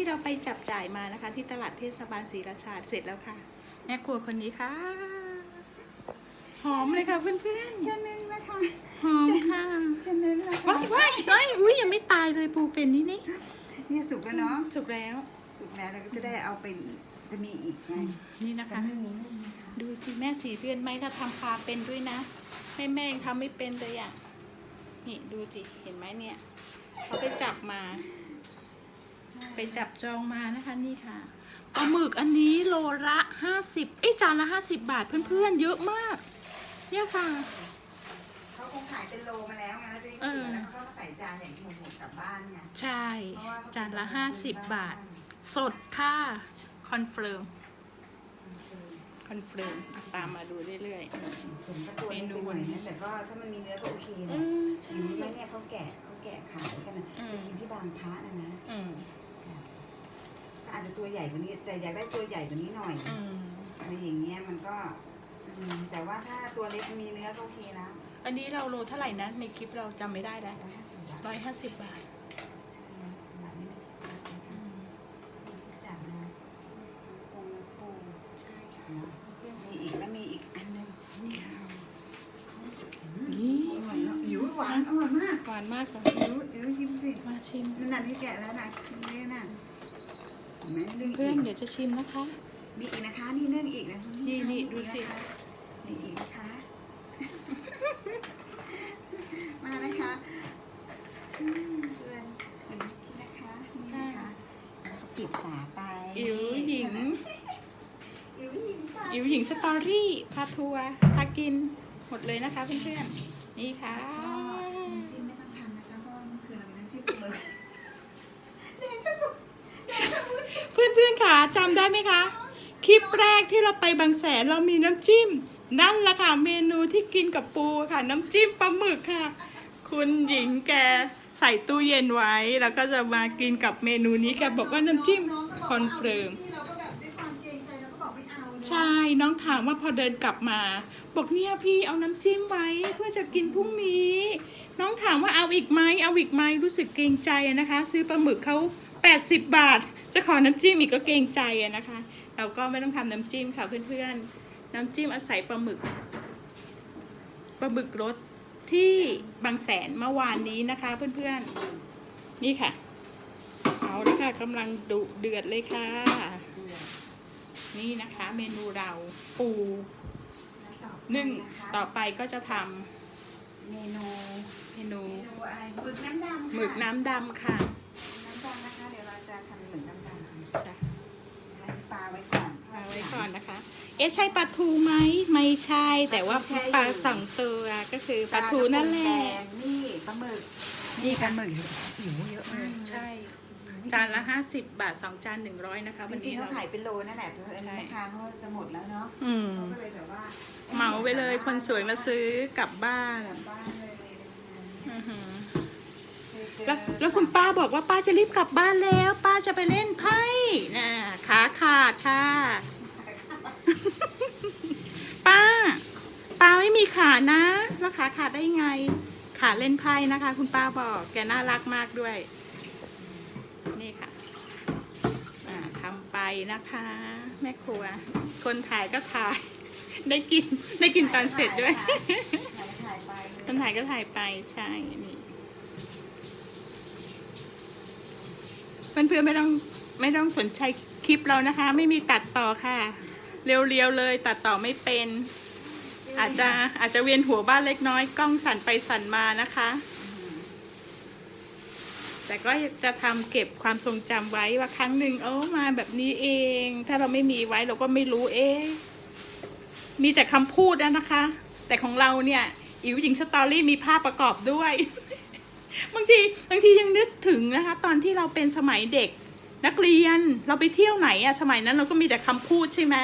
ที่เราไปจับจ่ายมานะคะ ที่ตลาดเทศบาลศรีราชาเสร็จแล้วค่ะ แม่ครัวคนนี้ค่ะ หอมเลยค่ะเพื่อนแค่นึงนะคะๆหอมค่ะแค่นึงนะคะว้ายว้ายว้ายอุ้ยยังไม่ตายเลยปูเป็นนี่นี่เนี่ยสุกแล้วเนาะสุกแล้วสุกแล้วเราก็จะได้เอาเป็นจะมีอีกไงนี่นะคะ ดูสิแม่สีเดือนไหมเราทำปลาเป็นด้วยนะแม่แม่ยังทำไม่เป็นเลยอะนี่ดูสิเห็นไหมเนี่ยเขาไปจับมา ไปจับจองมานะคะนี่ค่ะปลาหมึกอันนี้โลละห้าสิบเอ้ยจานละห้าสิบบาทเพื่อนๆ เยอะมาก เนี่ยค่ะ เขาคงขายเป็นโลมาแล้วไงแล้วจะได้เอเก็อบแล้วเขาก็มาใส่จานอย่างที่หมูกลับบ้านไงใช่เพราะว่าเขจานละเป็ห้าสิบบาท สดค่ะ คอนเฟิร์ม คอนเฟิร์มตามมาดูเรื่อยผมก็ตัวเล็กไปหน่อยนะแต่ก็ถ้ามันมีเนื้อก็โอเคๆนะอืมใช่ อยู่นี่เนี่ยเขาแกะเขาแกะขายกันนะอืไปมกินที่บางพระนะนะ อืม อาจจะตัวใหญ่กว่านี้ แต่อยากได้ตัวใหญ่กว่านี้หน่อยอืมอะไรอย่างเงี้ยมันก็อืมแต่ว่าถ้าตัวเล็กมีเนื้อก็โอเคแล้วอันนี้เราโลเท่าไหร่นะ ในคลิปเราจำไม่ได้แล้วร้อยห้าสิบบาทร้อยห้าสิบบาทใช่ไหมสำหรับนี่ไม่ใช่จับนะคะไม่ใช่จับนะคงละคงใช่ค่ะเนาะมีอีกแล้วมีอีกอันหนึงนี่ค่ะอืมอร่อยเนาะอิ๋วหวานอร่อยมากหวานมากค่ะอิ๋วอิ๋วชิมสิมาชิมนั่นน่ะที่แกะแล้วนะนี่น่ะ เห็นไหมนึ่งเพื่อนอีกเดี๋ยวจะชิมนะคะ มีอีกนะคะ นี่นึ่งอีกนะนี่นี่มีอีกดูสินะคะมีอีกนะคะ มานะคะอืมชวนคนกินนะคะ นี่นะคะปิดฝาไปอิ๋วหญิง อิ๋วหญิงค่ะอิ๋วหญิงสตอรี่พาทัวร์พากินหมดเลยนะคะเพื่อนๆนี่ค่ะน้ำจิ้มไม่ต้องทำนะคะ เพื่อนๆค่ะจำได้ไหมคะ คลิปแรกที่เราไปบางแสนเรามีน้ำจิ้ม นั่นแหละค่ะเมนูที่กินกับปูค่ะ น้ำจิ้มปลาหมึกค่ะ คุณหญิงแกใส่ตู้เย็นไว้ แล้วก็จะมากินกับเมนูนี้แกบอกว่าน้ำจิ้มคอนเฟิร์มใช่น้องถามว่าพอเดินกลับมา บอกเนี่ยพี่เอาน้ำจิ้มไว้เพื่อจะกินพรุ่งนี้ น้องถามว่าเอาอีกไหมเอาอีกไหมรู้สึกเกรงใจนะคะ ซื้อปลาหมึกเขา80 บาท จะขอน้ำจิ้มอีกก็เกรงใจอะนะคะ เราก็ไม่ต้องทำน้ำจิ้มค่ะเพื่อนๆ น้ำจิ้มอาศัยปลาหมึกปลาหมึกรสที่บางแสนเมื่อวานนี้นะคะเพื่อนๆ นี่ค่ะเอาเลยค่ะกำลังดุเดือดเลยค่ะ นี่นะคะ เมนูเราปูนึ่งต่อไปก็จะทำเมนูเมนูเมนูอะไรหมึกน้ำดำค่ะหมึกน้ำดำค่ะน้ำดำนะคะเดี๋ยวเราจะทำหมึกน้ำดำค่ะ จ้ะให้ปลาไว้ก่อนมาไว้ก่อนนะคะ เอ๊ะใช่ปลาทูไหมไม่ใช่ แต่ว่าปลาสองตัวก็คือปลาทูนั่นแหละปากรพงดงนี่ปลาหมึกนี่ปค่ะลาหมึกหิวเยอะมากใช่ จานละห้าสิบบาทสองจานหนึ่งร้อยนะคะจวันริงนี้ๆเขาเรา ขายเป็นโลนั่นแหละเพราะใช่ราคาเขาจะหมดแล้วเนาะอืม เขาก็เลยแบบว่าเหมาไปเลยคนสวยมาซื้อกลับบ้าน กลับบ้านเลยอื้อหือเคยเจอ แล้วแล้วคุณป้าบอกว่าป้าจะรีบกลับบ้านแล้ว ป้าจะไปเล่นไพ่น่ะขาขาดค่ะ ป้า ป้าไม่มีขานะ แล้วขาขาดได้ไง ขาเล่นไพ่นะคะ คุณป้าบอกแกน่ารักมากด้วย นี่ค่ะอ่าทำไปนะคะ แม่ครัว คนถ่ายก็ถ่าย ได้กินได้กินตอนเสร็จด้วยถ่ายไปคนถ่ายก็ถ่ายไปใช่นี่ เพื่อนๆไม่ต้องไม่ต้องสนใจคลิปเรานะคะ ไม่มีตัดต่อค่ะ เรียวๆเลยตัดต่อไม่เป็น อาจจะอาจจะเวียนหัวบ้านเล็กน้อยกล้องสั่นไปสั่นมานะคะ แต่ก็จะทำเก็บความทรงจำไว้ว่าครั้งหนึ่งเออมาแบบนี้เอง ถ้าเราไม่มีไว้เราก็ไม่รู้เอ๊มีแต่คำพูดนะนะคะ แต่ของเราเนี่ยอิ๋วหญิงสตอรี่มีภาพประกอบด้วย บางทีบางทียังนึกถึงนะคะ ตอนที่เราเป็นสมัยเด็กนักเรียนเราไปเที่ยวไหนอะสมัยนั้นเราก็มีแต่คำพูดใช่ไหม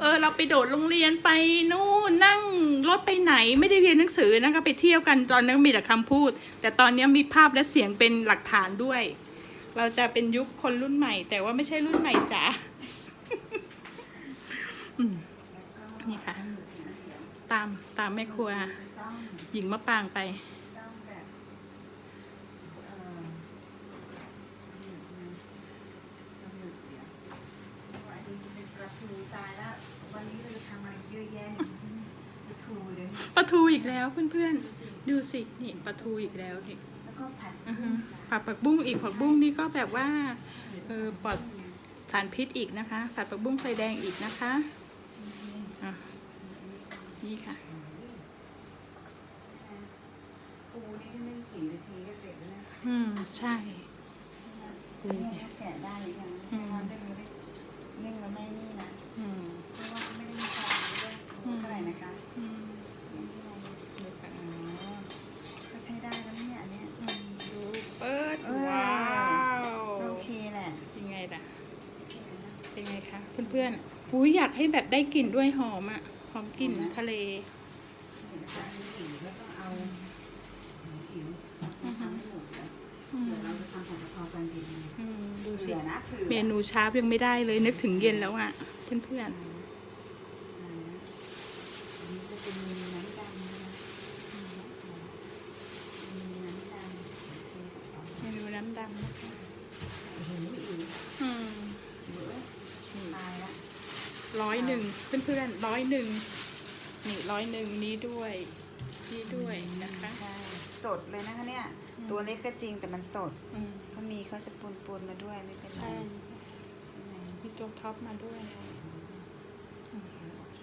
เออเราไปโดดโรงเรียนไปนู่นนั่งรถไปไหนไม่ได้เรียนหนังสือนะคะไปเที่ยวกันตอนนั้นมีแต่คำพูด แต่ตอนนี้มีภาพและเสียงเป็นหลักฐานด้วย เราจะเป็นยุคคนรุ่นใหม่ แต่ว่าไม่ใช่รุ่นใหม่จ๋าอืมนี่ค่ะ ตามตามแม่ครัว หญิงมะปางไป ต้องแบบเอ่อ ปลาทูอีกแล้วเพื่อนๆ ดูสินี่ปลาทูอีกแล้วนี่แล้วก็ผัดอือฮึผัดผักบุ้งอีกผักบุ้งนี่ก็แบบว่าเออปลอดสารพิษอีกนะคะ ผัดผักบุ้งไฟแดงอีกนะคะอะนี่ค่ะ ปูนี่ก็นึ่งกี่นาทีก็เสร็จแล้วนะอืมใช่ ปูนี่เนี่ยแกะได้หรือยังไม่ใช่ว่านึ่งแล้วไม่นึ่งแล้วไม่นี่นะ อืมเพราะว่าไม่ได้มีความรู้ด้วยเท่าไหร่นะคะ อืม ไม่เท่าไหร่ ดูค่ะ อ๋อก็ใช้ได้แล้วเนี่ยอันเนี้ย อืมดูเปิด เออ ว้าว โอเคแหละ เป็นไงล่ะ โอเคนะ เป็นไงคะ เพื่อนๆอุ้ยอยากให้แบบได้กลิ่นด้วยหอมอะหอมกลิ่นทะเลเดี๋ยวนะคะมีอิ๋วแล้วก็เอาอิ๋วอือฮึทำให้หมดแล้วอืมเดี๋ยวเราจะทำผัดกะเพราตอนเย็นอืมดูสิเผื่อนะเผื่อเมนูเช้ายังไม่ได้เลยนึกถึงเย็นแล้วอะเพื่อนอ่าอันนี้ก็จะมีน้ำดำนะคะมีน้ำดำโอเคๆเมนูน้ำดำนะคะ โอ้โหอิ๋ว อืม เยอะตายละ ร้ อยหนึ่งเพื่อนๆร้อยหนึ่งนี่ร้อยหนึ่งนี้ด้วยนี่ด้วยนะคะใช่สดเลยนะคะเนี่ยอืมตัวเล็กก็จริงแต่มันสดอืมถ้ามีเขาจะปนๆมาด้วยไม่เป็นไรใช่ใช่ไหมมีตัวท็อปมาด้วยโอเค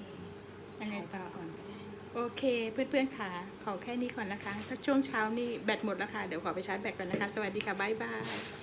ยังไงต่อถ่ายก่อนก็ได้โอเคเพื่อนๆค่ะ ขอแค่นี้ก่อนนะคะ ถ้าช่วงเช้านี่แบตหมดแล้วค่ะ เดี๋ยวขอไปชาร์จแบตก่อนนะคะ สวัสดีค่ะ บ๊ายบาย